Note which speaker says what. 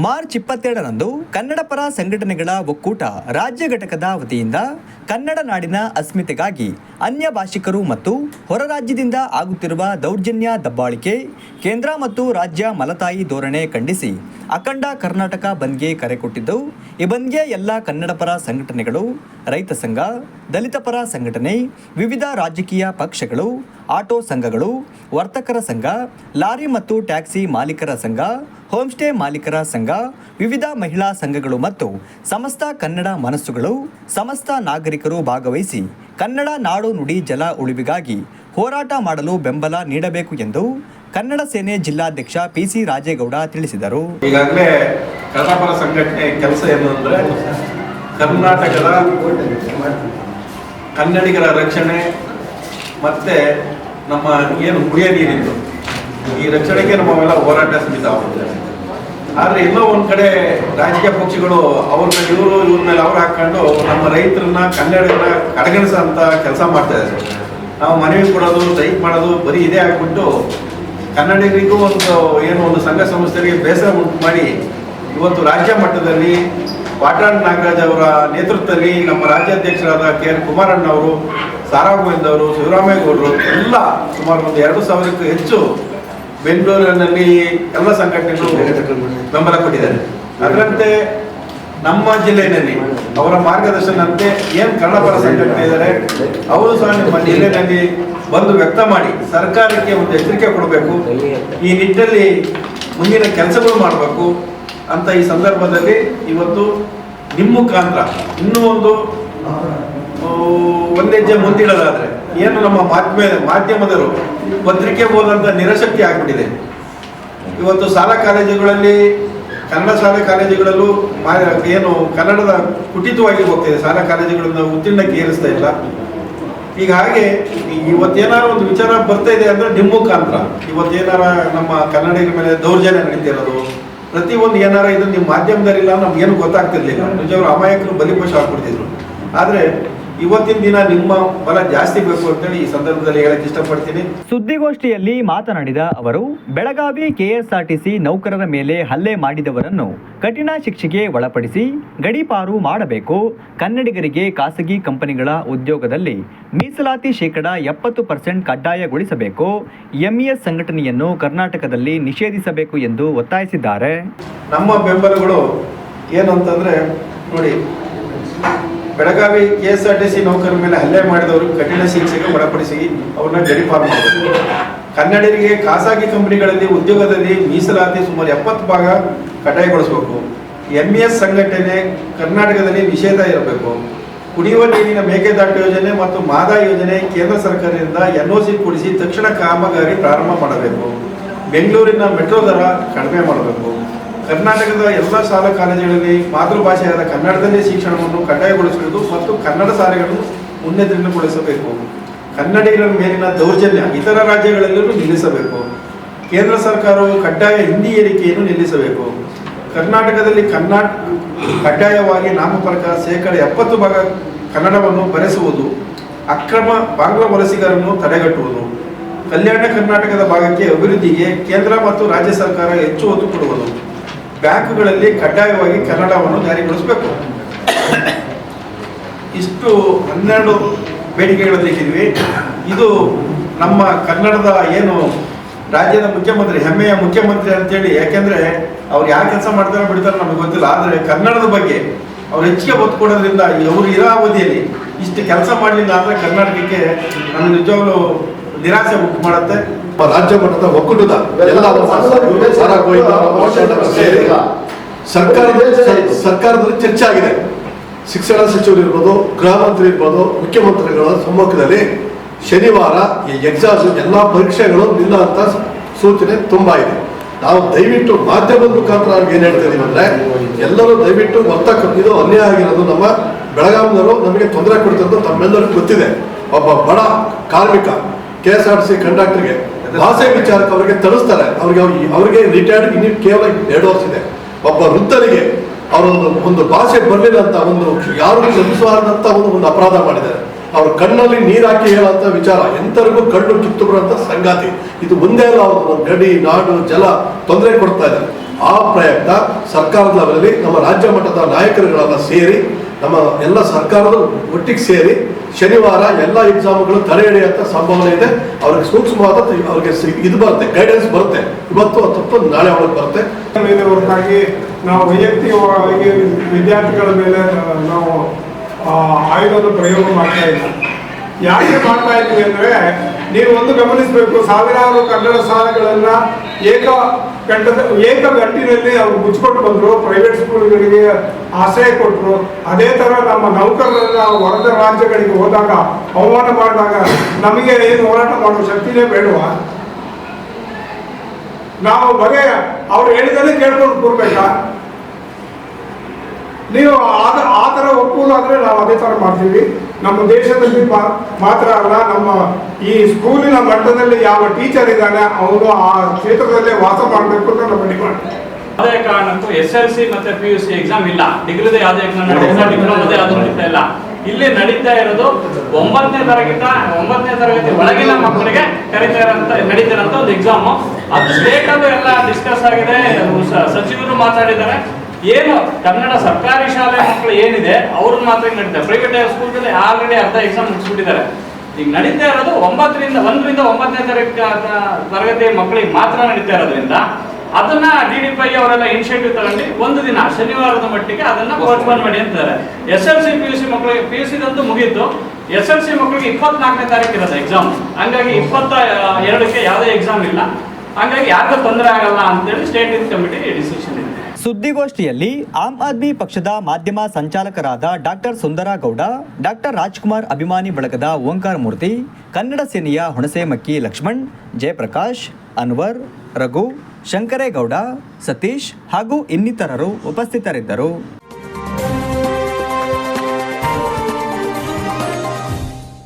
Speaker 1: My. March ಇಪ್ಪತ್ತೆರಡರಂದು ಕನ್ನಡ ಪರ ಸಂಘಟನೆಗಳ ಒಕ್ಕೂಟ ರಾಜ್ಯ ಘಟಕದ ವತಿಯಿಂದ ಕನ್ನಡ ನಾಡಿನ ಅಸ್ಮಿತೆಗಾಗಿ ಅನ್ಯ ಭಾಷಿಕರು ಮತ್ತು ಹೊರ ರಾಜ್ಯದಿಂದ ಆಗುತ್ತಿರುವ ದೌರ್ಜನ್ಯ ದಬ್ಬಾಳಿಕೆ, ಕೇಂದ್ರ ಮತ್ತು ರಾಜ್ಯ ಮಲತಾಯಿ ಧೋರಣೆ ಖಂಡಿಸಿ ಅಖಂಡ ಕರ್ನಾಟಕ ಬಂದ್ಗೆ ಕರೆ ಕೊಟ್ಟಿದ್ದು, ಈ ಬಂದ್ಗೆ ಎಲ್ಲ ಕನ್ನಡ ಪರ ಸಂಘಟನೆಗಳು, ರೈತ ಸಂಘ, ದಲಿತ ಪರ ಸಂಘಟನೆ, ವಿವಿಧ ರಾಜಕೀಯ ಪಕ್ಷಗಳು, ಆಟೋ ಸಂಘಗಳು, ವರ್ತಕರ ಸಂಘ, ಲಾರಿ ಮತ್ತು ಟ್ಯಾಕ್ಸಿ ಮಾಲೀಕರ ಸಂಘ, ಹೋಮ್ಸ್ಟೇ ಮಾಲೀಕರ ಸಂಘ ವಿವಿಧ ಮಹಿಳಾ ಸಂಘಗಳು ಮತ್ತು ಸಮಸ್ತ ಕನ್ನಡ ಮನಸ್ಸುಗಳು, ಸಮಸ್ತ ನಾಗರಿಕರು ಭಾಗವಹಿಸಿ ಕನ್ನಡ ನಾಡು ನುಡಿ ಜಲ ಉಳಿವಿಗಾಗಿ ಹೋರಾಟ ಮಾಡಲು ಬೆಂಬಲ ನೀಡಬೇಕು ಎಂದು ಕನ್ನಡ ಸೇನೆ ಜಿಲ್ಲಾಧ್ಯಕ್ಷ ಪಿಸಿ ರಾಜೇಗೌಡ ತಿಳಿಸಿದರು.
Speaker 2: ಈಗಾಗಲೇ ಕನ್ನಡಪರ ಸಂಘಟನೆ ಕೆಲಸ ಏನು ಅಂದರೆ ಕರ್ನಾಟಕದ ಕನ್ನಡಿಗರ ರಕ್ಷಣೆ ಮತ್ತೆ ನಮ್ಮ ಏನು ಕುಡಿಯ ನೀರಿದ್ದು. ಈ ರಕ್ಷಣೆಗೆ ನಮ್ಮವೆಲ್ಲ ಹೋರಾಟ ಸಮಿತ ಆಗುತ್ತೆ. ಆದರೆ ಎಲ್ಲೋ ಒಂದು ಕಡೆ ರಾಜಕೀಯ ಪಕ್ಷಗಳು ಅವ್ರ ಮೇಲೆ, ಇವರು ಇವ್ರ ಮೇಲೆ ಅವ್ರು ಹಾಕೊಂಡು ನಮ್ಮ ರೈತರನ್ನ ಕನ್ನಡನ ಕಡೆಗಣಿಸೋ ಅಂತ ಕೆಲಸ ಮಾಡ್ತಾ ಇದ್ದಾರೆ. ನಾವು ಮನವಿ ಕೊಡೋದು ಸೈಕ್ ಮಾಡೋದು ಬರೀ ಇದೇ ಹಾಕ್ಬಿಟ್ಟು ಕನ್ನಡಿಗರಿಗೂ ಒಂದು ಏನು ಒಂದು ಸಂಘ ಸಂಸ್ಥೆಗೆ ಬೇಸರ ಉಂಟು ಮಾಡಿ ಇವತ್ತು ರಾಜ್ಯ ಮಟ್ಟದಲ್ಲಿ ವಾಟಾಳ್ ನಾಗರಾಜ್ ಅವರ ನೇತೃತ್ವದಲ್ಲಿ ನಮ್ಮ ರಾಜ್ಯಾಧ್ಯಕ್ಷರಾದ ಕೆ ಆರ್ ಕುಮಾರಣ್ಣ ಅವರು, ಸಾರಾ ಗೋವಿಂದ್ ಅವರು ಶಿವರಾಮೇಗೌಡರು ಎಲ್ಲ ಸುಮಾರು ಒಂದು ಎರಡು ಸಾವಿರಕ್ಕೂ ಹೆಚ್ಚು ಬೆಂಗಳೂರಿನಲ್ಲಿ ಎಲ್ಲ ಸಂಘಟನೆಗಳು ಬೆಂಬಲ ಕೊಟ್ಟಿದ್ದಾರೆ. ಅದರಂತೆ ನಮ್ಮ ಜಿಲ್ಲೆಯಲ್ಲಿ ಅವರ ಮಾರ್ಗದರ್ಶನಂತೆ ಏನು ಕನ್ನಡಪರ ಸಂಘಟನೆ ಇದ್ದಾರೆ ಅವರು ಸಹ ನಿಮ್ಮ ಜಿಲ್ಲೆಯಲ್ಲಿ ಬಂದು ವ್ಯಕ್ತ ಮಾಡಿ ಸರ್ಕಾರಕ್ಕೆ ಒಂದು ಎಚ್ಚರಿಕೆ ಕೊಡಬೇಕು. ಈ ನಿಟ್ಟಿನಲ್ಲಿ ಮುಂದಿನ ಕೆಲಸಗಳು ಮಾಡಬೇಕು ಅಂತ ಈ ಸಂದರ್ಭದಲ್ಲಿ ಇವತ್ತು ನಿಮ್ಮ ಮುಖಾಂತರ ಇನ್ನೂ ಒಂದು ಆ, ಒಂದು ಹೆಜ್ಜೆ ಮುಂದಿಡೋದಾದ್ರೆ ಏನು ನಮ್ಮ ಮಾಧ್ಯಮ ಮಾಧ್ಯಮದರು ಪತ್ರಿಕೆ ಓದಂತ ನಿರಶಕ್ತಿ ಆಗ್ಬಿಟ್ಟಿದೆ. ಇವತ್ತು ಶಾಲಾ ಕಾಲೇಜುಗಳಲ್ಲಿ, ಕನ್ನಡ ಶಾಲಾ ಕಾಲೇಜುಗಳಲ್ಲೂ ಏನು ಕನ್ನಡದ ಕುಟಿತವಾಗಿ ಹೋಗ್ತಿದೆ. ಶಾಲಾ ಕಾಲೇಜುಗಳನ್ನ ಉತ್ತೀರ್ಣಕ್ಕೆ ಏರಿಸ್ತಾ ಇಲ್ಲ. ಈಗ ಹಾಗೆ ಇವತ್ತೇನಾರ ಒಂದು ವಿಚಾರ ಬರ್ತಾ ಇದೆ ಅಂದ್ರೆ ನಿಮ್ಮ ಮುಖಾಂತರ. ಇವತ್ತೇನಾರ ನಮ್ಮ ಕನ್ನಡಿಗರ ಮೇಲೆ ದೌರ್ಜನ್ಯ ನಡೀತಿರೋದು ಒಂದು ಏನಾರ ಇದು ನಿಮ್ಮ ಮಾಧ್ಯಮದಲ್ಲಿಲ್ಲ, ನಮ್ಗೇನು ಗೊತ್ತಾಗ್ತಿರ್ಲಿಲ್ಲ. ನಿಜವರು ಅಮಾಯಕರು ಬಲಿಪಶ ಆಗ್ಬಿಡ್ತಿದ್ರು. ಆದ್ರೆ ಇವತ್ತಿನ ದಿನ ನಿಮ್ಮ ಬಲ ಜಾಸ್ತಿ ಬೇಕು ಅಂತೇಳಿ ಈ ಸಂದರ್ಭದಲ್ಲಿ ಹೇಳಕ್ ಇಷ್ಟಪಡ್ತೀನಿ.
Speaker 1: ಸುದ್ದಿಗೋಷ್ಠಿಯಲ್ಲಿ ಮಾತನಾಡಿದ ಅವರು ಬೆಳಗಾವಿ ಕೆಎಸ್ಆರ್ಟಿಸಿ ನೌಕರರ ಮೇಲೆ ಹಲ್ಲೆ ಮಾಡಿದವರನ್ನು ಕಠಿಣ ಶಿಕ್ಷೆಗೆ ಒಳಪಡಿಸಿ ಗಡೀಪಾರು ಮಾಡಬೇಕು. ಕನ್ನಡಿಗರಿಗೆ ಖಾಸಗಿ ಕಂಪನಿಗಳ ಉದ್ಯೋಗದಲ್ಲಿ ಮೀಸಲಾತಿ ಶೇಕಡ ಎಪ್ಪತ್ತು ಪರ್ಸೆಂಟ್ ಕಡ್ಡಾಯಗೊಳಿಸಬೇಕು. ಎಂಇಎಸ್ ಸಂಘಟನೆಯನ್ನು ಕರ್ನಾಟಕದಲ್ಲಿ ನಿಷೇಧಿಸಬೇಕು ಎಂದು ಒತ್ತಾಯಿಸಿದ್ದಾರೆ.
Speaker 2: ನಮ್ಮ ಬೆಂಬಲಗಳು ಏನು ಅಂತಂದ್ರೆ ನೋಡಿ Belagavi K S R T C ನೌಕರರ ಮೇಲೆ ಹಲ್ಲೆ ಮಾಡಿದವರು ಕಠಿಣ ಶಿಕ್ಷೆಗೆ ಒಳಪಡಿಸಿ ಅವ್ರನ್ನ ಗಡಿಪಾರು ಮಾಡಬೇಕು ಕನ್ನಡಿಗರಿಗೆ ಖಾಸಗಿ ಕಂಪನಿಗಳಲ್ಲಿ ಉದ್ಯೋಗದಲ್ಲಿ ಮೀಸಲಾತಿ ಸುಮಾರು ಎಪ್ಪತ್ತು ಭಾಗ ಕಡ್ಡಾಯಗೊಳಿಸಬೇಕು. ಎಂ ಎಸ್ ಸಂಘಟನೆ ಕರ್ನಾಟಕದಲ್ಲಿ ನಿಷೇಧ ಇರಬೇಕು ಕುಡಿಯುವ ನೀರಿನ ಮೇಕೆದಾಟು ಯೋಜನೆ ಮತ್ತು ಮಾದಾ ಯೋಜನೆ ಕೇಂದ್ರ ಸರ್ಕಾರದಿಂದ ಎನ್ ಸಿ ಕೊಡಿಸಿ ತಕ್ಷಣ ಕಾಮಗಾರಿ ಪ್ರಾರಂಭ ಮಾಡಬೇಕು. ಬೆಂಗಳೂರಿನ ಮೆಟ್ರೋ ದರ ಕಡಿಮೆ ಮಾಡಬೇಕು. ಕರ್ನಾಟಕದ ಎಲ್ಲ ಶಾಲಾ ಕಾಲೇಜುಗಳಲ್ಲಿ ಮಾತೃಭಾಷೆಯಾದ ಕನ್ನಡದಲ್ಲೇ ಶಿಕ್ಷಣವನ್ನು ಕಡ್ಡಾಯಗೊಳಿಸುವುದು ಮತ್ತು ಕನ್ನಡ ಶಾಲೆಗಳನ್ನು ಉನ್ನತೀರ್ಣಗೊಳಿಸಬೇಕು ಕನ್ನಡಿಗರ ಮೇಲಿನ ದೌರ್ಜನ್ಯ ಇತರ ರಾಜ್ಯಗಳಲ್ಲೂ ನಿಲ್ಲಿಸಬೇಕು. ಕೇಂದ್ರ ಸರ್ಕಾರವು ಕಡ್ಡಾಯ ಹಿಂದಿ ಏರಿಕೆಯನ್ನು ನಿಲ್ಲಿಸಬೇಕು. ಕರ್ನಾಟಕದಲ್ಲಿ ಕನ್ನಡ ಕಡ್ಡಾಯವಾಗಿ ನಾಮಫಲಕ ಶೇಕಡ ಎಪ್ಪತ್ತು ಭಾಗ ಕನ್ನಡವನ್ನು ಬರೆಸುವುದು, ಅಕ್ರಮ ಬಾಂಗ್ಲ ವಲಸಿಗರನ್ನು ತಡೆಗಟ್ಟುವುದು, ಕಲ್ಯಾಣ ಕರ್ನಾಟಕದ ಭಾಗಕ್ಕೆ ಅಭಿವೃದ್ಧಿಗೆ ಕೇಂದ್ರ ಮತ್ತು ರಾಜ್ಯ ಸರ್ಕಾರ ಹೆಚ್ಚು ಒತ್ತು ಕೊಡುವುದು. ಬ್ಯಾಂಕುಗಳಲ್ಲಿ ಕಡ್ಡಾಯವಾಗಿ ಕನ್ನಡವನ್ನು ಜಾರಿಗೊಳಿಸಬೇಕು. ಇಷ್ಟು ಹನ್ನೆರಡು ಬೇಡಿಕೆಗಳು ಇಟ್ಟಿದ್ವಿ ಇದು ನಮ್ಮ ಕನ್ನಡದ ಏನು ರಾಜ್ಯದ ಮುಖ್ಯಮಂತ್ರಿ, ಹೆಮ್ಮೆಯ ಮುಖ್ಯಮಂತ್ರಿ ಅಂತೇಳಿ, ಯಾಕೆಂದ್ರೆ ಅವ್ರು ಯಾವ ಕೆಲಸ ಮಾಡ್ತಾರೋ ಬಿಡ್ತಾರೋ ನಮಗೆ ಗೊತ್ತಿಲ್ಲ. ಆದರೆ ಕನ್ನಡದ ಬಗ್ಗೆ ಅವ್ರು ಹೆಚ್ಚಿಗೆ ಒತ್ತು ಕೊಡೋದ್ರಿಂದ ಅವರು ಇರೋ ಅವಧಿಯಲ್ಲಿ ಇಷ್ಟು ಕೆಲಸ ಮಾಡಲಿಲ್ಲ ಅಂದ್ರೆ ಕರ್ನಾಟಕಕ್ಕೆ ನಾನು ನಿಜವಾಗ್ಲೂ ನಿರಾಸೆ ಉಂಟು ಮಾಡುತ್ತೆ.
Speaker 3: ನಮ್ಮ ರಾಜ್ಯ ಮಟ್ಟದ ಒಕ್ಕೂಟದ ಎಲ್ಲ ನಮ್ಮ ಸಾರಾ ಗೋವಿಂದ ನಮ್ಮ ಸೇರಿ ಸರ್ಕಾರದ ಸರ್ಕಾರದಲ್ಲಿ ಚರ್ಚೆ ಆಗಿದೆ. ಶಿಕ್ಷಣ ಸಚಿವರು ಇರ್ಬೋದು ಗೃಹ ಮಂತ್ರಿ ಇರ್ಬೋದು ಮುಖ್ಯಮಂತ್ರಿಗಳ ಸಮ್ಮುಖದಲ್ಲಿ ಶನಿವಾರ ಈ ಎಕ್ಸಾಮ್ ಎಲ್ಲ ಪರೀಕ್ಷೆಗಳು ಅಂತ ಸೂಚನೆ ತುಂಬಾ ಇದೆ. ನಾವು ದಯವಿಟ್ಟು ಮಾಧ್ಯಮದ ಮುಖಾಂತರ ಅವ್ರಿಗೆ ಏನ್ ಹೇಳ್ತಾ ಇದೀವಿ ಅಂದ್ರೆ ಎಲ್ಲರೂ ದಯವಿಟ್ಟು ವರ್ತಕ ಇದು ಅನ್ಯಾಯ ಆಗಿರೋದು ನಮ್ಮ ಬೆಳಗಾವಿನವರು ನಮಗೆ ತೊಂದರೆ ಕೊಡ್ತಿರೋದು ತಮ್ಮೆಲ್ಲರಿಗೂ ಗೊತ್ತಿದೆ. ಒಬ್ಬ ಬಡ ಕಾರ್ಮಿಕ ಕೆ ಎಸ್ ಆರ್ ಸಿ ಕಂಡಕ್ಟರ್ಗೆ ಭಾಷೆ ವಿಚಾರಕ್ಕೆ ಅವರಿಗೆ ತರಿಸ್ತಾರೆ. ಅವ್ರಿಗೆ ಅವರಿಗೆ ರಿಟೈರ್ಡ್ ಇನ್ನು ಕೇವಲ ಎರಡು ವರ್ಷ ಇದೆ. ಒಬ್ಬ ವೃದ್ಧರಿಗೆ ಅವರೊಂದು ಒಂದು ಭಾಷೆ ಬರಲಿಲ್ಲ ಅಂತ ಒಂದು ಯಾರು ಕ್ಷಮಿಸಬಾರದಂತ ಒಂದು ಒಂದು ಅಪರಾಧ ಮಾಡಿದ್ದಾರೆ. ಅವ್ರ ಕಣ್ಣಲ್ಲಿ ನೀರಾಕಿ ಹಾಕಿ ಹೇಳೋಂಥ ವಿಚಾರ ಎಂತರಿಗೂ ಕಣ್ಣು ಕಿತ್ತು ಬರುವಂತ ಸಂಗಾತಿ. ಇದು ಒಂದೇ ಅಲ್ಲ, ಅವರು ಗಡಿ, ನಾಡು, ಜಲ ತೊಂದರೆ ಕೊಡ್ತಾ ಇದ್ದಾರೆ. ಆ ಪ್ರಯತ್ನ ಸರ್ಕಾರದ ಲೆವೆಲಲ್ಲಿ ನಮ್ಮ ರಾಜ್ಯ ಮಟ್ಟದ ನಾಯಕರುಗಳೆಲ್ಲ ಸೇರಿ ನಮ್ಮ ಎಲ್ಲ ಸರ್ಕಾರದ ಒಟ್ಟಿಗೆ ಸೇರಿ ಶನಿವಾರ ಎಲ್ಲ ಎಕ್ಸಾಮ್ಗಳು ತಡೆ ಹಿಡಿಯುವಂಥ ಸಂಭಾವನೆ ಇದೆ. ಅವ್ರಿಗೆ ಸೂಕ್ಷ್ಮವಾದ ಅವ್ರಿಗೆ ಇದು ಬರುತ್ತೆ ಗೈಡೆನ್ಸ್ ಬರುತ್ತೆ. ಇವತ್ತು ಅಥವಾ ನಾಳೆ ಅವಳಿಗೆ ಬರುತ್ತೆ.
Speaker 4: ಹೊರತಾಗಿ ನಾವು ವೈಯಕ್ತಿಕವಾಗಿ ವಿದ್ಯಾರ್ಥಿಗಳ ಮೇಲೆ ನಾವು ಆಯುಧದ ಪ್ರಯೋಗ ಮಾಡ್ತಾ ಇಲ್ಲ ಯಾಕೆ ಮಾಡ್ತಾ ಇದ್ದೀವಿ ಅಂದ್ರೆ ನೀವು ಒಂದು ಗಮನಿಸಬೇಕು, ಸಾವಿರಾರು ಕನ್ನಡ ಶಾಲೆಗಳನ್ನ ಏಕ ಕಂಠದ ಏಕ ಗಂಟಿನಲ್ಲಿ ಅವರು ಮುಚ್ಚಿಕೊಂಡು ಬಂದರು ಪ್ರೈವೇಟ್ ಸ್ಕೂಲ್ಗಳಿಗೆ ಆಶ್ರಯ ಕೊಟ್ಟರು ಅದೇ ತರ ನಮ್ಮ ನೌಕರರನ್ನ ಹೊರದ ರಾಜ್ಯಗಳಿಗೆ ಹೋದಾಗ ಅವಮಾನ ಮಾಡಿದಾಗ ನಮಗೆ ಏನು ಹೋರಾಟ ಮಾಡೋ ಶಕ್ತಿನೇ ಬೇಡವಾ? ನಾವು ಬಗೆ ಅವ್ರು ಹೇಳಿದರೆ ಕೇಳ್ಕೊಂಡು ಕೂರ್ಬೇಕಾ? ನೀವು ಆ ಥರ ಒಪ್ಪುವುದಾದ್ರೆ ನಾವು ಅದೇ ಥರ ಮಾಡ್ತೀವಿ. ನಮ್ಮ ದೇಶದಲ್ಲಿ ಮಾತ್ರ ಅಲ್ಲ ನಮ್ಮ ಈ ಸ್ಕೂಲಿನ ಮಟ್ಟದಲ್ಲಿ ಯಾವ ಟೀಚರ್ ಇದ್ದಾನೆ ಅವನು ಆ ಕ್ಷೇತ್ರದಲ್ಲೇ ವಾಸ ಮಾಡಬೇಕು ಅಂತ ನಮ್ಮ ಡಿಮಾಂಡ್.
Speaker 5: ಯಾವುದೇ ಕಾರಣಕ್ಕೂ ಎಸ್ ಎಲ್ ಸಿ ಮತ್ತೆ ಪಿ ಯು ಸಿ ಎಕ್ಸಾಮ್ ಇಲ್ಲ. ಡಿಗ್ರಿದ ಯಾವುದೇ ಎಕ್ಸಾಮ್ ನಡೀತಾ ಮತ್ತೆ ಯಾವ್ದು ನಡೀತಾ ಇಲ್ಲ. ಇಲ್ಲಿ ನಡೀತಾ ಇರೋದು ಒಂಬತ್ತನೇ ತರಗತಿ ಒಂಬತ್ತನೇ ತರಗತಿ ಒಳಗಿನ ಮಕ್ಕಳಿಗೆ ಕರೀತಾ ಇರೋ ನಡೀತಾ ಇರೋ ಒಂದು ಎಕ್ಸಾಮ್ ಅದು ಸ್ಟೇಟ್ ಅದು ಎಲ್ಲ ಡಿಸ್ಕಸ್ ಆಗಿದೆ. ಅದು ಸಚಿವರು ಮಾತಾಡಿದ್ದಾರೆ. ಏನು ಕನ್ನಡ ಸರ್ಕಾರಿ ಶಾಲೆ ಮಕ್ಕಳು ಏನಿದೆ ಅವ್ರನ್ನ ಮಾತ್ರ ನಡೀತಾರೆ. ಪ್ರೈವೇಟ್ ಸ್ಕೂಲ್ಗಳಲ್ಲಿ ಆಲ್ರೆಡಿ ಅರ್ಧ ಎಕ್ಸಾಮ್ ಮುಗಿಸ್ಬಿಟ್ಟಿದ್ದಾರೆ. ಈಗ ನಡೀತಾ ಇರೋದು ಒಂಬತ್ತರಿಂದ ಒಂದರಿಂದ ಒಂಬತ್ತನೇ ತರಗತಿ ತರಗತಿ ಮಕ್ಕಳಿಗೆ ಮಾತ್ರ ನಡೀತಾ ಇರೋದ್ರಿಂದ ಅದನ್ನ ಡಿ ಡಿ ಪೈ ಅವರೆಲ್ಲ ಇನಿಷಿಯೇಟಿವ್ ತಗೊಂಡು ಒಂದು ದಿನ ಶನಿವಾರದ ಮಟ್ಟಿಗೆ ಅದನ್ನ ಪೋಸ್ಟ್ಪೋನ್ ಮಾಡಿ ಅಂತಾರೆ S L C P U C ಮಕ್ಕಳಿಗೆ ಪಿ ಯು ಸಿದಂತೂ ಮುಗೀತು. ಎಸ್ ಎಲ್ ಸಿ ಮಕ್ಕಳಿಗೆ ಇಪ್ಪತ್ನಾಲ್ಕನೇ ತಾರೀಕು ಇರೋದು ಎಕ್ಸಾಮ್ ಹಂಗಾಗಿ ಇಪ್ಪತ್ತ ಎರಡಕ್ಕೆ ಯಾವುದೇ ಎಕ್ಸಾಮ್ ಇಲ್ಲ. ಹಂಗಾಗಿ ಯಾರಿಗೂ ತೊಂದರೆ ಆಗಲ್ಲ ಅಂತೇಳಿ ಸ್ಟೇಟ್ ಕಮಿಟಿ ಡಿಸಿಷನ್ ಇದೆ.
Speaker 1: ಸುದ್ದಿಗೋಷ್ಠಿಯಲ್ಲಿ ಆಮ್ ಆದ್ಮಿ ಪಕ್ಷದ ಮಾಧ್ಯಮ ಸಂಚಾಲಕರಾದ ಡಾಕ್ಟರ್ ಸುಂದರಗೌಡ, ಡಾಕ್ಟರ್ ರಾಜ್ಕುಮಾರ್ ಅಭಿಮಾನಿ ಬಳಗದ ಓಂಕಾರ ಮೂರ್ತಿ, ಕನ್ನಡ ಸೇನೆಯ ಹುಣಸೇಮಕ್ಕಿ ಲಕ್ಷ್ಮಣ್, ಜಯಪ್ರಕಾಶ್, ಅನ್ವರ್, ರಘು, ಶಂಕರೇಗೌಡ, ಸತೀಶ್ ಹಾಗೂ ಇನ್ನಿತರರು ಉಪಸ್ಥಿತರಿದ್ದರು.